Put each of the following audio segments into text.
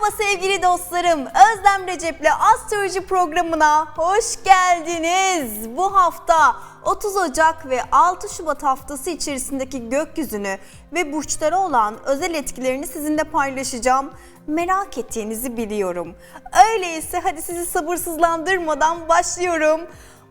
Merhaba sevgili dostlarım. Özlem Recep'le Astroloji programına hoş geldiniz. Bu hafta 30 Ocak ve 6 Şubat haftası içerisindeki gökyüzünü ve burçlara olan özel etkilerini sizinle paylaşacağım. Merak ettiğinizi biliyorum. Öyleyse hadi sizi sabırsızlandırmadan başlıyorum.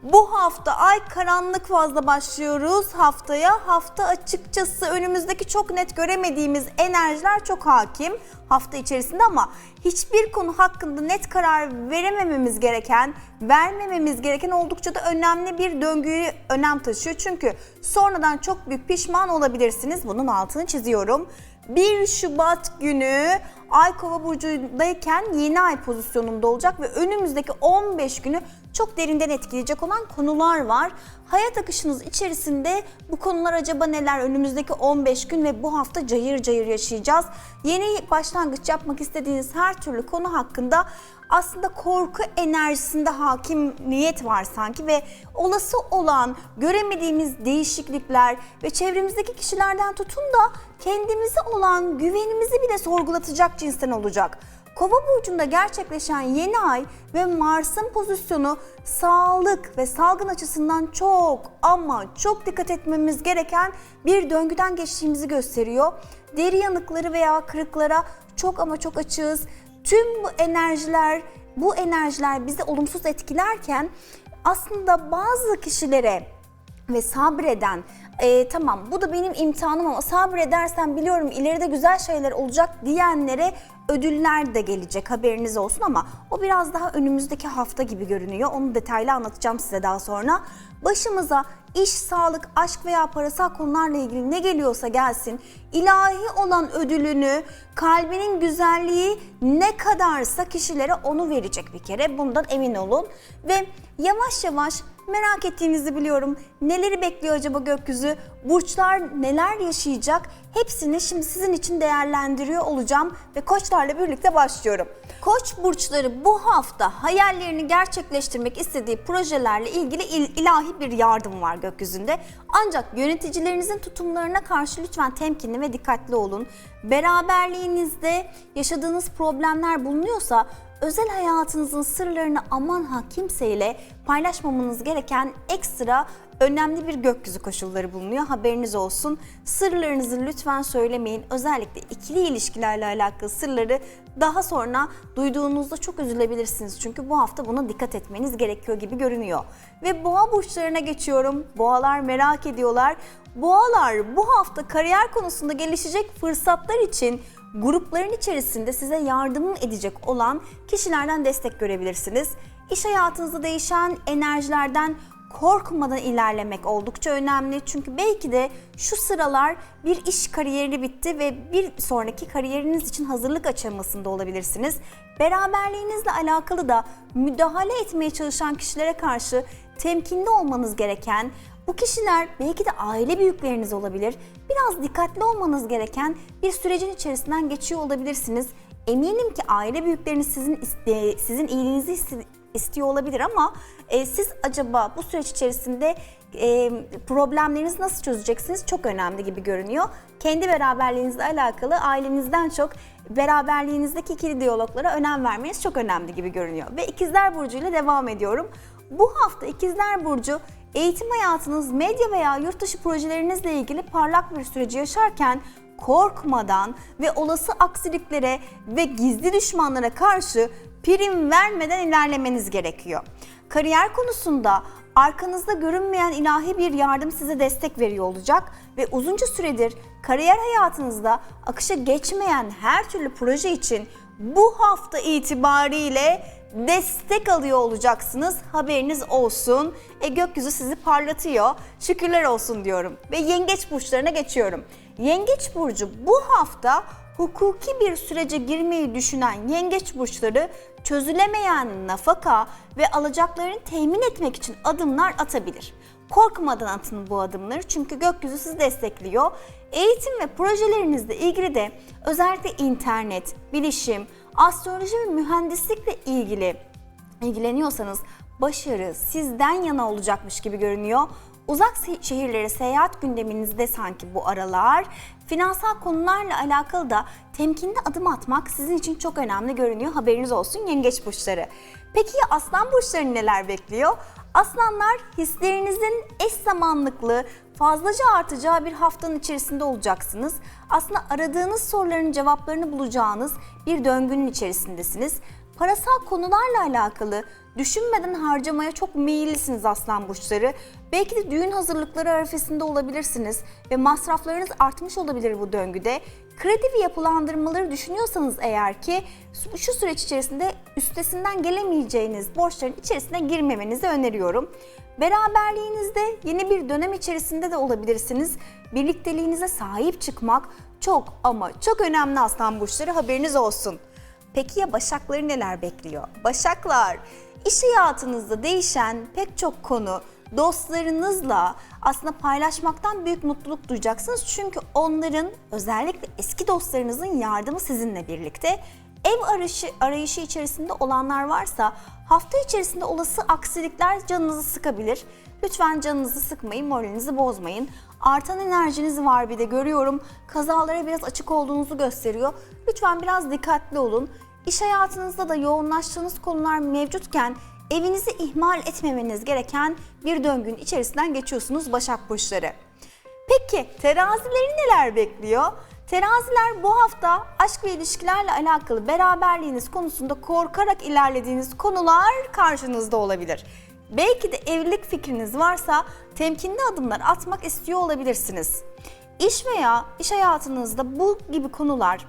Bu hafta ay karanlık fazla başlıyoruz haftaya. Hafta açıkçası önümüzdeki çok net göremediğimiz enerjiler çok hakim hafta içerisinde ama hiçbir konu hakkında net karar veremememiz gereken, vermememiz gereken oldukça da önemli bir döngüyü önem taşıyor. Çünkü sonradan çok büyük pişman olabilirsiniz. Bunun altını çiziyorum. 1 Şubat günü Ay Kova burcundayken yeni ay pozisyonunda olacak ve önümüzdeki 15 günü çok derinden etkileyecek olan konular var. Hayat akışınız içerisinde bu konular acaba neler? Önümüzdeki 15 gün ve bu hafta cayır cayır yaşayacağız. Yeni başlangıç yapmak istediğiniz her türlü konu hakkında aslında korku enerjisinde hakim niyet var sanki ve olası olan göremediğimiz değişiklikler ve çevremizdeki kişilerden tutun da kendimize olan güvenimizi bile sorgulatacak cinsten olacak. Kova burcunda gerçekleşen yeni ay ve Mars'ın pozisyonu sağlık ve salgın açısından çok ama çok dikkat etmemiz gereken bir döngüden geçtiğimizi gösteriyor. Deri yanıkları veya kırıklara çok ama çok açığız. Tüm bu enerjiler, bu enerjiler bizi olumsuz etkilerken aslında bazı kişilere ve sabreden e, tamam bu da benim imtihanım ama sabredersen biliyorum ileride güzel şeyler olacak diyenlere ödüller de gelecek haberiniz olsun ama o biraz daha önümüzdeki hafta gibi görünüyor. Onu detaylı anlatacağım size daha sonra. Başımıza iş, sağlık, aşk veya parasal konularla ilgili ne geliyorsa gelsin. ilahi olan ödülünü, kalbinin güzelliği ne kadarsa kişilere onu verecek bir kere. Bundan emin olun. Ve yavaş yavaş merak ettiğinizi biliyorum. Neleri bekliyor acaba gökyüzü? Burçlar neler yaşayacak? Hepsini şimdi sizin için değerlendiriyor olacağım ve koçlarla birlikte başlıyorum. Koç burçları bu hafta hayallerini gerçekleştirmek istediği projelerle ilgili il- ilahi bir yardım var gökyüzünde. Ancak yöneticilerinizin tutumlarına karşı lütfen temkinli ve dikkatli olun. Beraberliğinizde yaşadığınız problemler bulunuyorsa özel hayatınızın sırlarını aman ha kimseyle paylaşmamanız gereken ekstra önemli bir gökyüzü koşulları bulunuyor. Haberiniz olsun. Sırlarınızı lütfen söylemeyin. Özellikle ikili ilişkilerle alakalı sırları daha sonra duyduğunuzda çok üzülebilirsiniz. Çünkü bu hafta buna dikkat etmeniz gerekiyor gibi görünüyor. Ve boğa burçlarına geçiyorum. Boğalar merak ediyorlar. Boğalar bu hafta kariyer konusunda gelişecek fırsatlar için grupların içerisinde size yardım edecek olan kişilerden destek görebilirsiniz. İş hayatınızda değişen enerjilerden korkmadan ilerlemek oldukça önemli. Çünkü belki de şu sıralar bir iş kariyeri bitti ve bir sonraki kariyeriniz için hazırlık aşamasında olabilirsiniz. Beraberliğinizle alakalı da müdahale etmeye çalışan kişilere karşı temkinli olmanız gereken, bu kişiler belki de aile büyükleriniz olabilir. Biraz dikkatli olmanız gereken bir sürecin içerisinden geçiyor olabilirsiniz. Eminim ki aile büyükleriniz sizin sizin iyiliğinizi istiyor olabilir ama e, siz acaba bu süreç içerisinde e, problemlerinizi nasıl çözeceksiniz çok önemli gibi görünüyor. Kendi beraberliğinizle alakalı ailenizden çok beraberliğinizdeki ikili diyaloglara önem vermeniz çok önemli gibi görünüyor. Ve ikizler Burcu ile devam ediyorum. Bu hafta ikizler Burcu eğitim hayatınız, medya veya yurt dışı projelerinizle ilgili parlak bir süreci yaşarken korkmadan ve olası aksiliklere ve gizli düşmanlara karşı prim vermeden ilerlemeniz gerekiyor. Kariyer konusunda arkanızda görünmeyen ilahi bir yardım size destek veriyor olacak ve uzunca süredir kariyer hayatınızda akışa geçmeyen her türlü proje için bu hafta itibariyle destek alıyor olacaksınız. Haberiniz olsun. E gökyüzü sizi parlatıyor. Şükürler olsun diyorum. Ve yengeç burçlarına geçiyorum. Yengeç burcu bu hafta hukuki bir sürece girmeyi düşünen yengeç burçları çözülemeyen nafaka ve alacaklarını temin etmek için adımlar atabilir. Korkmadan atın bu adımları çünkü gökyüzü sizi destekliyor. Eğitim ve projelerinizle ilgili de özellikle internet, bilişim, astroloji ve mühendislikle ilgili ilgileniyorsanız başarı sizden yana olacakmış gibi görünüyor. Uzak şehirlere seyahat gündeminizde sanki bu aralar Finansal konularla alakalı da temkinli adım atmak sizin için çok önemli görünüyor. Haberiniz olsun yengeç burçları. Peki ya aslan burçlarını neler bekliyor? Aslanlar hislerinizin eş zamanlıklı, fazlaca artacağı bir haftanın içerisinde olacaksınız. Aslında aradığınız soruların cevaplarını bulacağınız bir döngünün içerisindesiniz. Parasal konularla alakalı düşünmeden harcamaya çok meyillisiniz aslan burçları. Belki de düğün hazırlıkları arifesinde olabilirsiniz ve masraflarınız artmış olabilir bu döngüde. Kredi ve yapılandırmaları düşünüyorsanız eğer ki şu süreç içerisinde üstesinden gelemeyeceğiniz borçların içerisine girmemenizi öneriyorum. Beraberliğinizde yeni bir dönem içerisinde de olabilirsiniz. Birlikteliğinize sahip çıkmak çok ama çok önemli aslan burçları haberiniz olsun. Peki ya başakları neler bekliyor? Başaklar, iş hayatınızda değişen pek çok konu dostlarınızla aslında paylaşmaktan büyük mutluluk duyacaksınız. Çünkü onların özellikle eski dostlarınızın yardımı sizinle birlikte. Ev arayışı, arayışı içerisinde olanlar varsa hafta içerisinde olası aksilikler canınızı sıkabilir. Lütfen canınızı sıkmayın, moralinizi bozmayın. Artan enerjiniz var bir de görüyorum. Kazalara biraz açık olduğunuzu gösteriyor. Lütfen biraz dikkatli olun. İş hayatınızda da yoğunlaştığınız konular mevcutken evinizi ihmal etmemeniz gereken bir döngünün içerisinden geçiyorsunuz Başak Burçları. Peki terazileri neler bekliyor? Teraziler bu hafta aşk ve ilişkilerle alakalı beraberliğiniz konusunda korkarak ilerlediğiniz konular karşınızda olabilir. Belki de evlilik fikriniz varsa temkinli adımlar atmak istiyor olabilirsiniz. İş veya iş hayatınızda bu gibi konular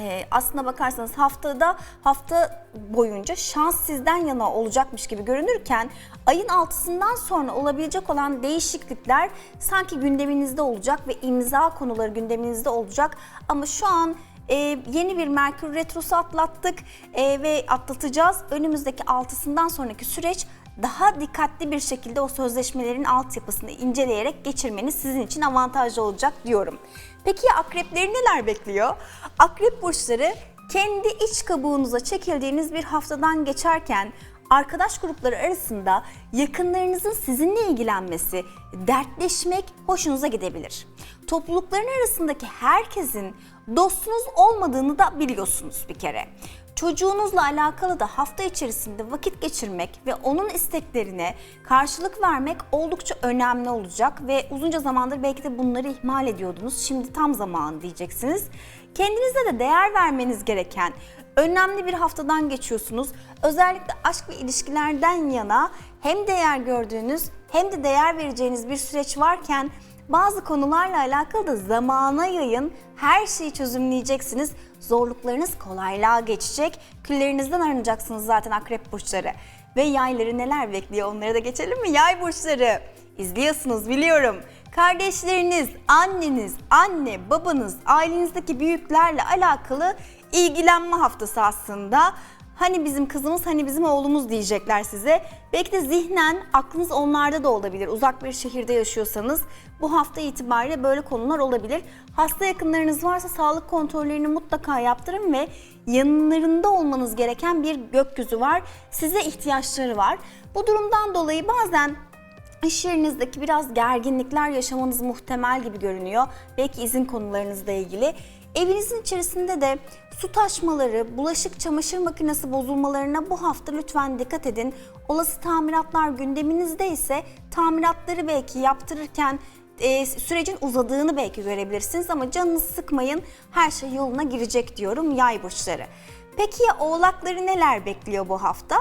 ee, aslına bakarsanız haftada hafta boyunca şans sizden yana olacakmış gibi görünürken ayın altısından sonra olabilecek olan değişiklikler sanki gündeminizde olacak ve imza konuları gündeminizde olacak ama şu an e, yeni bir Merkür Retrosu atlattık e, ve atlatacağız. Önümüzdeki altısından sonraki süreç daha dikkatli bir şekilde o sözleşmelerin altyapısını inceleyerek geçirmeniz sizin için avantajlı olacak diyorum. Peki akrepleri neler bekliyor? Akrep burçları kendi iç kabuğunuza çekildiğiniz bir haftadan geçerken arkadaş grupları arasında yakınlarınızın sizinle ilgilenmesi, dertleşmek hoşunuza gidebilir. Toplulukların arasındaki herkesin dostunuz olmadığını da biliyorsunuz bir kere. Çocuğunuzla alakalı da hafta içerisinde vakit geçirmek ve onun isteklerine karşılık vermek oldukça önemli olacak ve uzunca zamandır belki de bunları ihmal ediyordunuz. Şimdi tam zamanı diyeceksiniz. Kendinize de değer vermeniz gereken önemli bir haftadan geçiyorsunuz. Özellikle aşk ve ilişkilerden yana hem değer gördüğünüz hem de değer vereceğiniz bir süreç varken bazı konularla alakalı da zamana yayın her şeyi çözümleyeceksiniz. Zorluklarınız kolaylığa geçecek. Küllerinizden arınacaksınız zaten akrep burçları. Ve yayları neler bekliyor onlara da geçelim mi? Yay burçları. İzliyorsunuz biliyorum. Kardeşleriniz, anneniz, anne, babanız, ailenizdeki büyüklerle alakalı ilgilenme haftası aslında. Hani bizim kızımız, hani bizim oğlumuz diyecekler size. Belki de zihnen aklınız onlarda da olabilir. Uzak bir şehirde yaşıyorsanız bu hafta itibariyle böyle konular olabilir. Hasta yakınlarınız varsa sağlık kontrollerini mutlaka yaptırın ve yanlarında olmanız gereken bir gökyüzü var. Size ihtiyaçları var. Bu durumdan dolayı bazen İş yerinizdeki biraz gerginlikler yaşamanız muhtemel gibi görünüyor. Belki izin konularınızla ilgili. Evinizin içerisinde de su taşmaları, bulaşık çamaşır makinesi bozulmalarına bu hafta lütfen dikkat edin. Olası tamiratlar gündeminizde ise tamiratları belki yaptırırken e, sürecin uzadığını belki görebilirsiniz ama canınızı sıkmayın. Her şey yoluna girecek diyorum yay burçları. Peki ya oğlakları neler bekliyor bu hafta?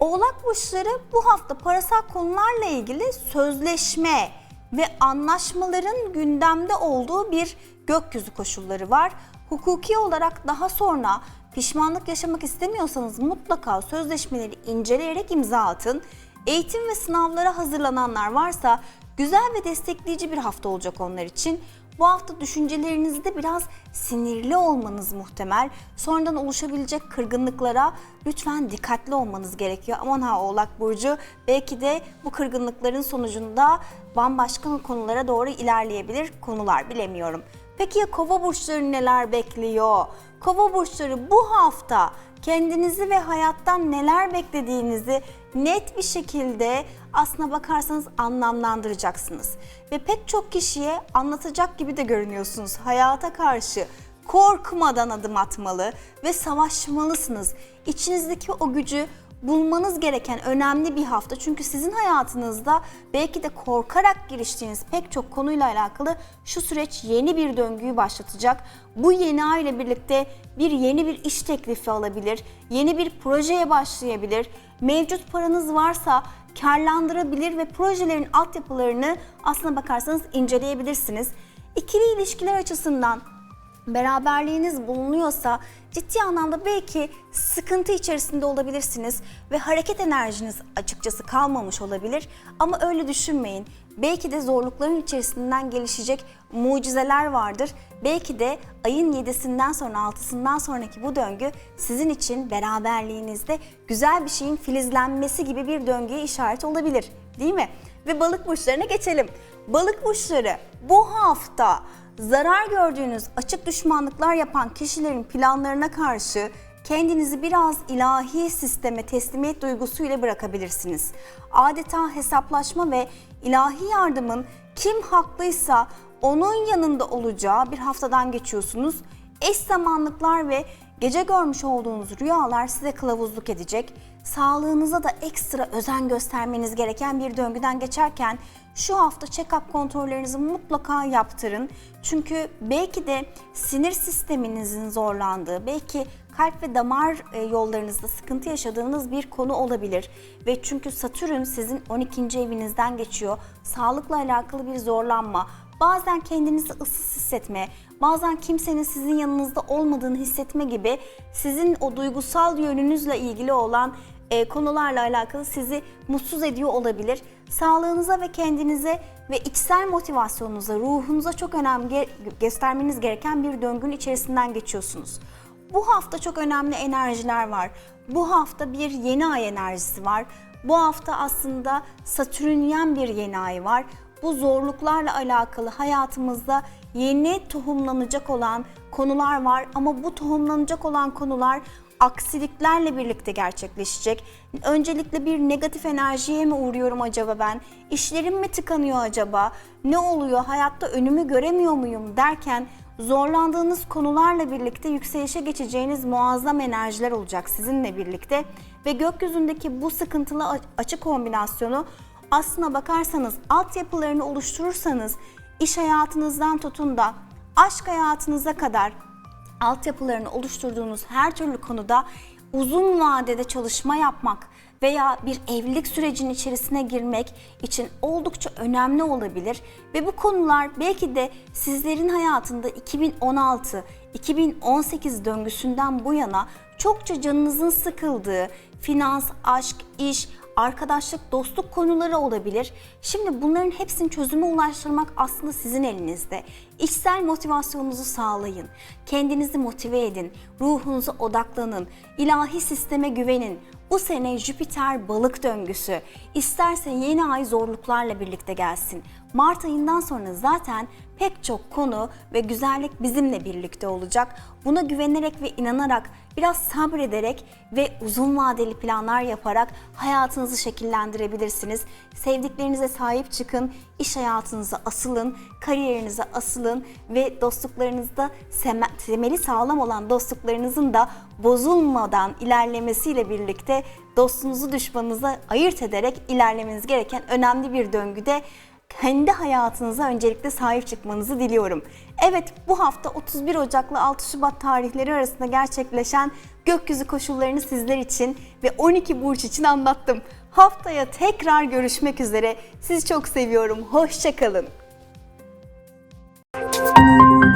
Oğlak burçları bu hafta parasal konularla ilgili sözleşme ve anlaşmaların gündemde olduğu bir gökyüzü koşulları var. Hukuki olarak daha sonra pişmanlık yaşamak istemiyorsanız mutlaka sözleşmeleri inceleyerek imza atın. Eğitim ve sınavlara hazırlananlar varsa güzel ve destekleyici bir hafta olacak onlar için. Bu hafta düşüncelerinizde biraz sinirli olmanız muhtemel. Sonradan oluşabilecek kırgınlıklara lütfen dikkatli olmanız gerekiyor. Aman ha Oğlak Burcu belki de bu kırgınlıkların sonucunda bambaşka konulara doğru ilerleyebilir konular bilemiyorum. Peki ya kova burçları neler bekliyor? Kova burçları bu hafta kendinizi ve hayattan neler beklediğinizi net bir şekilde aslına bakarsanız anlamlandıracaksınız. Ve pek çok kişiye anlatacak gibi de görünüyorsunuz hayata karşı korkmadan adım atmalı ve savaşmalısınız. İçinizdeki o gücü bulmanız gereken önemli bir hafta. Çünkü sizin hayatınızda belki de korkarak giriştiğiniz pek çok konuyla alakalı şu süreç yeni bir döngüyü başlatacak. Bu yeni ay ile birlikte bir yeni bir iş teklifi alabilir, yeni bir projeye başlayabilir. Mevcut paranız varsa karlandırabilir ve projelerin altyapılarını aslına bakarsanız inceleyebilirsiniz. İkili ilişkiler açısından beraberliğiniz bulunuyorsa ciddi anlamda belki sıkıntı içerisinde olabilirsiniz ve hareket enerjiniz açıkçası kalmamış olabilir ama öyle düşünmeyin. Belki de zorlukların içerisinden gelişecek mucizeler vardır. Belki de ayın 7'sinden sonra 6'sından sonraki bu döngü sizin için beraberliğinizde güzel bir şeyin filizlenmesi gibi bir döngüye işaret olabilir. Değil mi? Ve balık burçlarına geçelim. Balık burçları bu hafta zarar gördüğünüz açık düşmanlıklar yapan kişilerin planlarına karşı kendinizi biraz ilahi sisteme teslimiyet duygusuyla bırakabilirsiniz. Adeta hesaplaşma ve ilahi yardımın kim haklıysa onun yanında olacağı bir haftadan geçiyorsunuz. Eş zamanlıklar ve gece görmüş olduğunuz rüyalar size kılavuzluk edecek. Sağlığınıza da ekstra özen göstermeniz gereken bir döngüden geçerken şu hafta check-up kontrollerinizi mutlaka yaptırın. Çünkü belki de sinir sisteminizin zorlandığı, belki kalp ve damar e, yollarınızda sıkıntı yaşadığınız bir konu olabilir. Ve çünkü Satürn sizin 12. evinizden geçiyor. Sağlıkla alakalı bir zorlanma, bazen kendinizi ıssız hissetme, bazen kimsenin sizin yanınızda olmadığını hissetme gibi sizin o duygusal yönünüzle ilgili olan e, konularla alakalı sizi mutsuz ediyor olabilir. Sağlığınıza ve kendinize ve içsel motivasyonunuza, ruhunuza çok önem göstermeniz gereken bir döngünün içerisinden geçiyorsunuz. Bu hafta çok önemli enerjiler var. Bu hafta bir yeni ay enerjisi var. Bu hafta aslında Satürnyen bir yeni ay var. Bu zorluklarla alakalı hayatımızda yeni tohumlanacak olan konular var ama bu tohumlanacak olan konular aksiliklerle birlikte gerçekleşecek. Öncelikle bir negatif enerjiye mi uğruyorum acaba ben? İşlerim mi tıkanıyor acaba? Ne oluyor? Hayatta önümü göremiyor muyum derken zorlandığınız konularla birlikte yükselişe geçeceğiniz muazzam enerjiler olacak sizinle birlikte ve gökyüzündeki bu sıkıntılı açı kombinasyonu aslına bakarsanız altyapılarını oluşturursanız iş hayatınızdan tutun da aşk hayatınıza kadar altyapılarını oluşturduğunuz her türlü konuda uzun vadede çalışma yapmak veya bir evlilik sürecinin içerisine girmek için oldukça önemli olabilir. Ve bu konular belki de sizlerin hayatında 2016 2018 döngüsünden bu yana çokça canınızın sıkıldığı finans, aşk, iş, arkadaşlık, dostluk konuları olabilir. Şimdi bunların hepsini çözüme ulaştırmak aslında sizin elinizde. İçsel motivasyonunuzu sağlayın. Kendinizi motive edin. Ruhunuza odaklanın. ilahi sisteme güvenin. Bu sene Jüpiter balık döngüsü. İsterse yeni ay zorluklarla birlikte gelsin. Mart ayından sonra zaten pek çok konu ve güzellik bizimle birlikte olacak. Buna güvenerek ve inanarak, biraz sabrederek ve uzun vadeli planlar yaparak hayatınızı şekillendirebilirsiniz. Sevdiklerinize sahip çıkın, iş hayatınıza asılın, kariyerinize asılın ve dostluklarınızda temeli sağlam olan dostluklarınızın da bozulmadan ilerlemesiyle birlikte dostunuzu düşmanınıza ayırt ederek ilerlemeniz gereken önemli bir döngüde kendi hayatınıza öncelikle sahip çıkmanızı diliyorum. Evet bu hafta 31 Ocak'la 6 Şubat tarihleri arasında gerçekleşen gökyüzü koşullarını sizler için ve 12 burç için anlattım. Haftaya tekrar görüşmek üzere. Sizi çok seviyorum. Hoşçakalın. Müzik